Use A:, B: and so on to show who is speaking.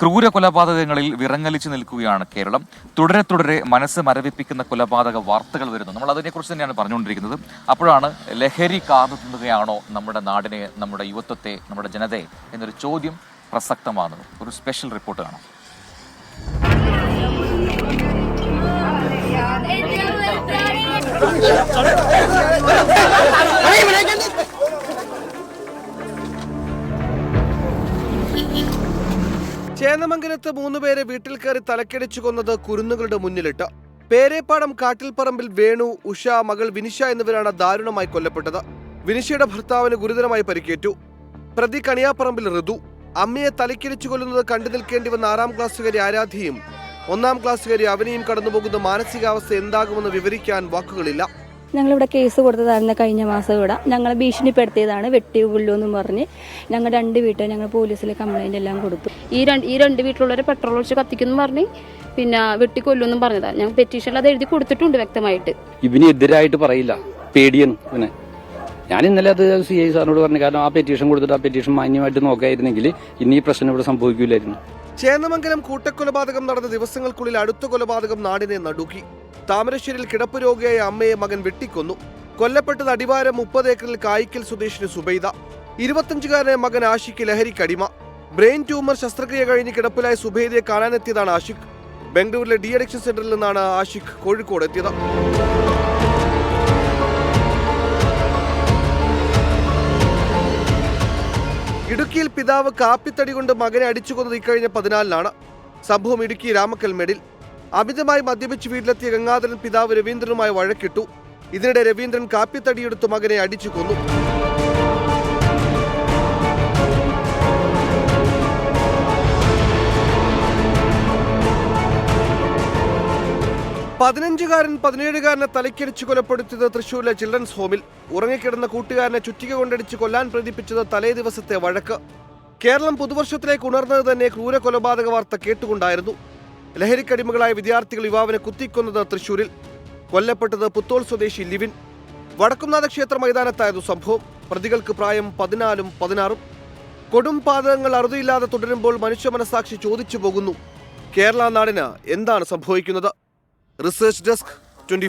A: ക്രൂര കൊലപാതകങ്ങളിൽ വിറങ്ങലിച്ചു നിൽക്കുകയാണ് കേരളം. തുടരെ തുടരെ മനസ്സ് മരവിപ്പിക്കുന്ന കൊലപാതക വാർത്തകൾ വരുന്നു. നമ്മൾ അതിനെക്കുറിച്ച് തന്നെയാണ് പറഞ്ഞുകൊണ്ടിരിക്കുന്നത്. അപ്പോഴാണ് ലഹരി കാർന്നു തിന്നുകയാണോ നമ്മുടെ നാടിനെ നമ്മുടെ യുവത്വത്തെ നമ്മുടെ ജനതയെ എന്നൊരു ചോദ്യം പ്രസക്തമാകുന്നത്. ഒരു സ്പെഷ്യൽ റിപ്പോർട്ട് കാണാം.
B: ചേന്നമംഗലത്ത് മൂന്നുപേരെ വീട്ടിൽ കയറി തലക്കടിച്ചു കൊന്നത് കുരുന്നുകളുടെ മുന്നിലിട്ട്. പേരേപ്പാടം കാട്ടിൽപ്പറമ്പിൽ വേണു ഉഷ മകൾ വിനിഷ എന്നിവരാണ് ദാരുണമായി കൊല്ലപ്പെട്ടത്. വിനിഷയുടെ ഭർത്താവിന് ഗുരുതരമായി പരിക്കേറ്റു. പ്രതി കണിയാപ്പറമ്പിൽ ഋതു. അമ്മയെ തലക്കടിച്ചു കൊല്ലുന്നത് കണ്ടു നിൽക്കേണ്ടി വന്ന ആറാം ക്ലാസ്സുകാരി ആരാധിയും ഒന്നാം ക്ലാസ്സുകാരി അവനെയും കടന്നുപോകുന്ന മാനസികാവസ്ഥ എന്താകുമെന്ന് വിവരിക്കാൻ വാക്കുകളില്ല.
C: ഞങ്ങളിവിടെ കേസ് കൊടുത്തതായിരുന്നു കഴിഞ്ഞ മാസം ഇവിടെ. ഞങ്ങളെ ഭീഷണിപ്പെടുത്തിയതാണ് വെട്ടി കൊല്ലുമെന്നും പറഞ്ഞ് ഞങ്ങൾ രണ്ട് വീട്ടിൽ ഞങ്ങൾ പോലീസിൽ കംപ്ലൈന്റ് എല്ലാം കൊടുത്തു.
D: ഈ രണ്ട് ഈ രണ്ട് വീട്ടിലുള്ളവരെ പെട്രോൾ ഒഴിച്ച് കത്തിക്കുന്നു പറഞ്ഞ് പിന്നെ വെട്ടി കൊല്ലുമെന്നും പറഞ്ഞതാണ് ഞങ്ങൾ പെറ്റീഷനിൽ അത് എഴുതി കൊടുത്തിട്ടുണ്ട് വ്യക്തമായിട്ട്.
E: ഇവന് എതിരായിട്ട് പറയില്ല. പേടിയാണ് ഇവനെ. ഞാൻ ഇന്നലെ അത് സി ഐ സാറിനോട് പറഞ്ഞു. കാരണം ആ പെറ്റീഷൻ കൊടുത്തിട്ട് ആ പെറ്റീഷൻ മാന്യമായിട്ട് നോക്കായിരുന്നെങ്കിൽ ഇനി ഈ പ്രശ്നം ഇവിടെ സംഭവിക്കില്ലായിരുന്നു.
B: ചേന്നമംഗലം കൂട്ടക്കൊലപാതകം നടന്ന ദിവസങ്ങൾക്കുള്ളിൽ അടുത്ത കൊലപാതകം നാടിനെ നടുക്കി. താമരശ്ശേരിയിൽ കിടപ്പ് രോഗിയായ അമ്മയെ മകൻ വെട്ടിക്കൊന്നു. കൊല്ലപ്പെട്ടത് അടിവാരം മുപ്പത് ഏക്കറിൽ കായ്ക്കൽ സ്വദേശിന് സുബൈദ. ഇരുപത്തഞ്ചുകാരനായ മകൻ ആഷിക്ക് ലഹരിക്കടിമ ബ്രെയിൻ ട്യൂമർ ശസ്ത്രക്രിയ കഴിഞ്ഞ് കിടപ്പിലായ സുബൈദയെ കാണാനെത്തിയതാണ് ആഷിഖ്. ബംഗളൂരിലെ ഡി അഡിക്ഷൻ സെന്ററിൽ നിന്നാണ് ആഷിഖ് കോഴിക്കോട് എത്തിയത്. ഇടുക്കിയിൽ പിതാവ് കാപ്പിത്തടി കൊണ്ട് മകനെ അടിച്ചു കൊന്നത് ഇക്കഴിഞ്ഞ പതിനാലിനാണ്. സംഭവം ഇടുക്കി രാമക്കൽമേടിൽ. അമിതമായി മദ്യപിച്ച് വീട്ടിലെത്തിയ ഗംഗാധരൻ പിതാവ് രവീന്ദ്രനുമായി വഴക്കിട്ടു. ഇതിനിടെ രവീന്ദ്രൻ കാപ്പിത്തടിയെടുത്ത് മകനെ അടിച്ചു കൊന്നു. പതിനഞ്ചുകാരൻ പതിനേഴുകാരനെ തലയ്ക്കടിച്ച് കൊലപ്പെടുത്തിയത് തൃശൂരിലെ ചിൽഡ്രൻസ് ഹോമിൽ. ഉറങ്ങിക്കിടന്ന കൂട്ടുകാരനെ ചുറ്റിക കൊണ്ടടിച്ച് കൊല്ലാൻ പ്രേരിപ്പിച്ചത് തലേ ദിവസത്തെ വഴക്ക്. കേരളം പുതുവർഷത്തിലേക്ക് ഉണർന്നത് തന്നെ ക്രൂര കൊലപാതക വാർത്ത കേട്ടുകൊണ്ടായിരുന്നു. ലഹരിക്കടിമകളായ വിദ്യാർത്ഥികൾ യുവാവിനെ കുത്തിക്കൊന്നത് തൃശൂരിൽ. കൊല്ലപ്പെട്ടത് പുത്തോൾ സ്വദേശി ലിവിൻ. വടക്കുംനാഥ ക്ഷേത്ര മൈതാനത്തായിരുന്നു സംഭവം. പ്രതികൾക്ക് പ്രായം പതിനാലും പതിനാറും. കൊടും പാതകങ്ങൾ അറുതിയില്ലാതെ തുടരുമ്പോൾ മനുഷ്യ മനസാക്ഷി ചോദിച്ചു പോകുന്നു. കേരള നാടിന് എന്താണ് സംഭവിക്കുന്നത്? Research desk twenty